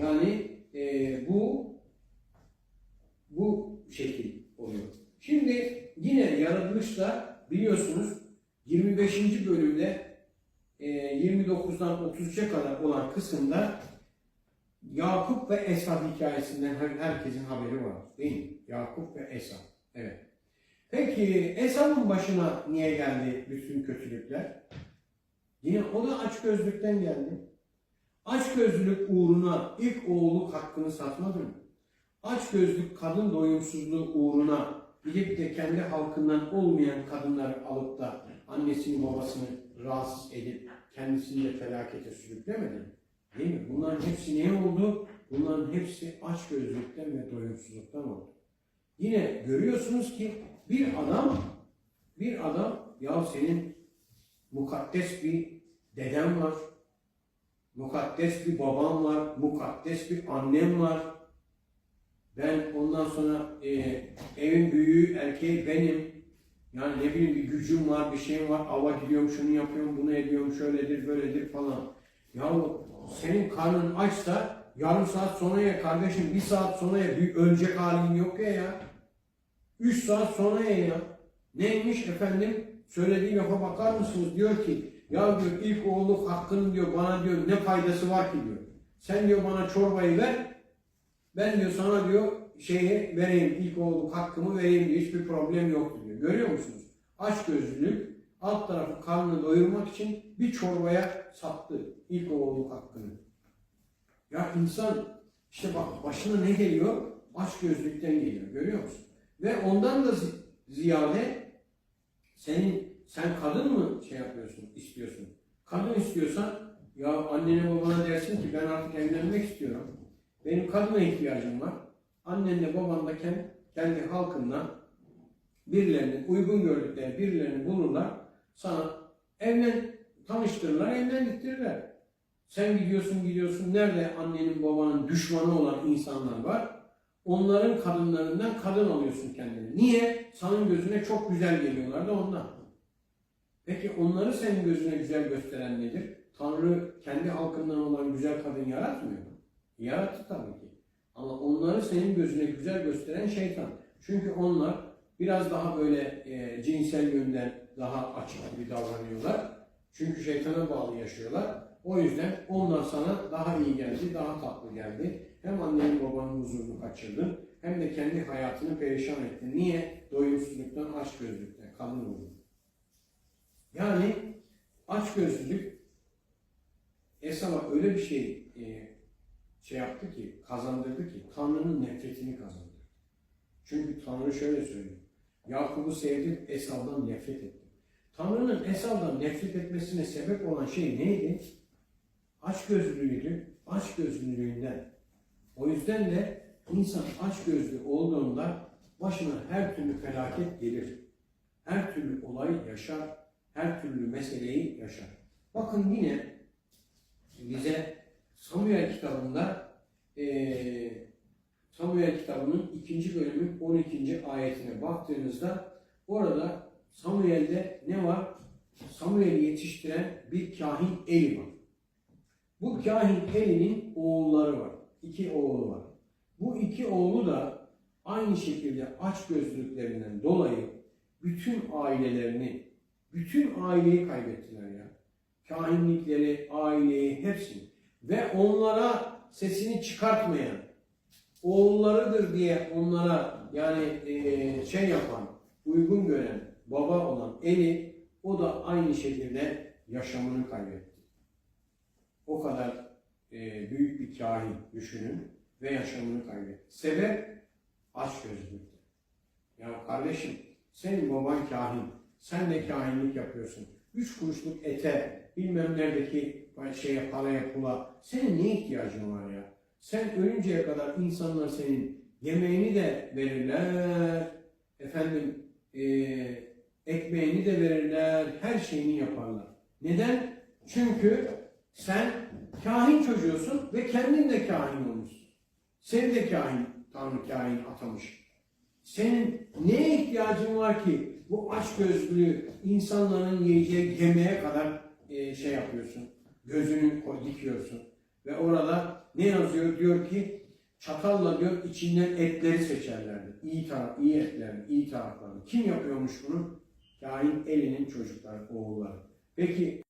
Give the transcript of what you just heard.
Yani e, bu bu şekil oluyor. Şimdi yine yaratılışta biliyorsunuz 25. bölümde e, 29'dan 33'e kadar olan kısımda Yakup ve Esad hikayesinden her- herkesin haberi var. Değil mi? Yakup ve Esad. Evet. Peki Esad'ın başına niye geldi bütün kötülükler? Yine o da açgözlükten geldi. Açgözlülük uğruna ilk oğlu hakkını satmadı mı? Açgözlük kadın doyumsuzluğu uğruna gidip de kendi halkından olmayan kadınları alıp da annesini babasını rahatsız edip kendisini de felakete sürüklemedi mi? Değil mi? Bunların hepsi ne oldu? Bunların hepsi açgözlülükten ve doyumsuzluktan oldu. Yine görüyorsunuz ki bir adam bir adam ya senin mukaddes bir deden var. Mukaddes bir babam var. Mukaddes bir annem var. Ben ondan sonra e, evin büyüğü erkeği benim. Yani ne bileyim bir gücüm var, bir şeyim var. Ava gidiyorum, şunu yapıyorum, bunu ediyorum, şöyledir, böyledir falan. Yahu senin karnın açsa yarım saat sonra ye kardeşim, bir saat sonra ye. Bir ölecek halin yok ya ya. Üç saat sonra ye ya. Neymiş efendim? Söylediği lafa bakar mısınız? Diyor ki ya diyor ilk oğluk hakkının diyor bana diyor ne faydası var ki diyor. Sen diyor bana çorbayı ver. Ben diyor sana diyor şeyi vereyim ilk oğluk hakkımı vereyim diyor. Hiçbir problem yok diyor. Görüyor musunuz? Aç gözlülük alt tarafı karnını doyurmak için bir çorbaya sattı ilk oğluk hakkını. Ya insan işte bak başına ne geliyor? Aç gözlükten geliyor. Görüyor musun? Ve ondan da zi- ziyade senin sen kadın mı şey yapıyorsun, istiyorsun? Kadın istiyorsan ya annene babana dersin ki ben artık evlenmek istiyorum. Benim kadına ihtiyacım var. Annenle baban da kendi, kendi halkından birilerini uygun gördükleri birilerini bulurlar. Sana evlen tanıştırırlar, evlendirtirler. Sen gidiyorsun gidiyorsun nerede annenin babanın düşmanı olan insanlar var. Onların kadınlarından kadın alıyorsun kendine. Niye? Senin gözüne çok güzel geliyorlar da ondan. Peki onları senin gözüne güzel gösteren nedir? Tanrı kendi halkından olan güzel kadın yaratmıyor mu? Yarattı tabii ki. Ama onları senin gözüne güzel gösteren şeytan. Çünkü onlar biraz daha böyle e, cinsel yönden daha açık gibi davranıyorlar. Çünkü şeytana bağlı yaşıyorlar. O yüzden onlar sana daha iyi geldi, daha tatlı geldi. Hem annenin babanın huzurunu kaçırdın, hem de kendi hayatını perişan ettin. Niye? Doyumsuzluktan, açgözlükten, kadın oldun. Yani açgözlülük Esav'a öyle bir şey e, şey yaptı ki, kazandırdı ki, Tanrı'nın nefretini kazandırdı. Çünkü Tanrı şöyle söylüyor. Yakup'u sevdim, Esav'dan nefret ettim. Tanrı'nın Esav'dan nefret etmesine sebep olan şey neydi? Açgözlülüğüydü. Açgözlülüğünden. O yüzden de insan açgözlü olduğunda başına her türlü felaket gelir. Her türlü olayı yaşar. Her türlü meseleyi yaşar. Bakın yine bize Samuel kitabında eee Samuel kitabının ikinci bölümün 12. ayetine baktığınızda orada Samuel'de ne var? Samuel'i yetiştiren bir kahin Eli var. Bu kahin Eli'nin oğulları var. İki oğlu var. Bu iki oğlu da aynı şekilde açgözlülüklerinden dolayı bütün ailelerini, bütün aileyi kaybettiler ya. Kahinlikleri, aileyi, hepsini. Ve onlara sesini çıkartmayan, oğullarıdır diye onlara yani eee, şey yapan, uygun gören baba olan Eli o da aynı şekilde yaşamını kaybetti. O kadar eee, büyük bir kahin düşünün ve yaşamını kaybetti. Sebep açgözlülükte. Ya kardeşim senin baban kahin, sen de kahinlik yapıyorsun. Üç kuruşluk ete, bilmem neredeki şeye, paraya, pula senin ne ihtiyacın var ya? Sen ölünceye kadar insanlar senin yemeğini de verirler, efendim eee, ekmeğini de verirler, her şeyini yaparlar. Neden? Çünkü sen kahin çocuğusun ve kendin de kahin olmuşsun. Seni de kahin, Tanrı kahin atamış. Senin neye ihtiyacın var ki bu açgözlülüğü insanların yiyeceği yemeğe kadar eee, şey yapıyorsun, gözünü dikiyorsun. Ve orada ne yazıyor? Diyor ki çatalla diyor içinden etleri seçerlerdi. İyi taraf, iyi etlerini, iyi taraflarını. Kim yapıyormuş bunu? Kain elinin çocukları, oğulları. Peki